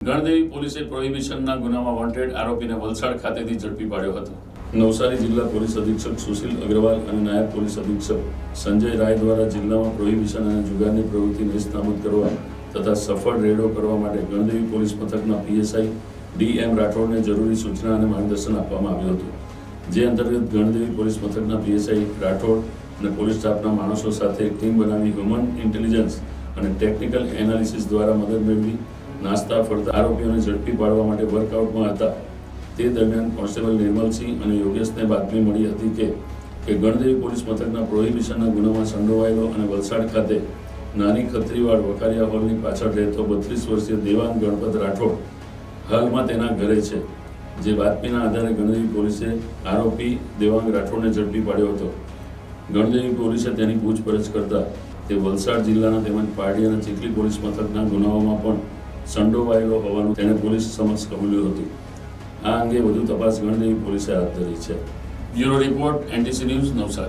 ગણદેવી પોલીસે પ્રોહિબિશનના ગુનામાં વોન્ટેડ આરોપીને વલસાડ ખાતેથી ઝડપી પાડ્યો હતો. નવસારી જિલ્લા પોલીસ અધિક્ષક સુશીલ અગ્રવાલ અને નાયબ પોલીસ અધિક્ષક સંજય રાય દ્વારા જિલ્લામાં પ્રોહિબિશન અને જુગારની પ્રવૃત્તિ નેસ્તનાબૂદ કરવા તથા સફળ રેડો કરવા માટે ગણદેવી પોલીસ મથકના પીએસઆઈ ડી એમ રાઠોડને જરૂરી સૂચના અને માર્ગદર્શન આપવામાં આવ્યું હતું. જે અંતર્ગત ગણદેવી પોલીસ મથકના પીએસઆઈ રાઠોડ અને પોલીસ સ્ટાફના માણસો સાથે ટીમ બનાવી હ્યુમન ઇન્ટેલિજન્સ અને ટેકનિકલ એનાલિસિસ દ્વારા મદદ મેળવી નાસ્તા, ફરતા આરોપીઓને ઝડપી પાડવા માટે વર્કઆઉટમાં હતા. તે દરમિયાન કોન્સ્ટેબલ નિર્મલસિંહ અને યોગેશને બાતમી મળી હતી કે કે ગણદેવી પોલીસ મથકના પ્રોહિબિશનના ગુનામાં સંડોવાયેલો અને વલસાડ ખાતે નાની ખત્રીવાડ વકારિયા હોલની પાછળ રહેતો બત્રીસ વર્ષીય દેવાંગ ગણપત રાઠોડ હાલમાં તેના ઘરે છે. જે બાતમીના આધારે ગણદેવી પોલીસે આરોપી દેવાંગ રાઠોડને ઝડપી પાડ્યો હતો. ગણદેવી પોલીસે તેની પૂછપરછ કરતા તે વલસાડ જિલ્લાના તેમજ પારડી અને ચીખલી પોલીસ મથકના ગુનાઓમાં પણ સંડોવાયેલો હોવાનું તેણે પોલીસ સમક્ષ કબૂલ્યું હતું. આ અંગે વધુ તપાસ ગણદેવી પોલીસે હાથ ધરી છે. Bureau report, NTC news, Navsari.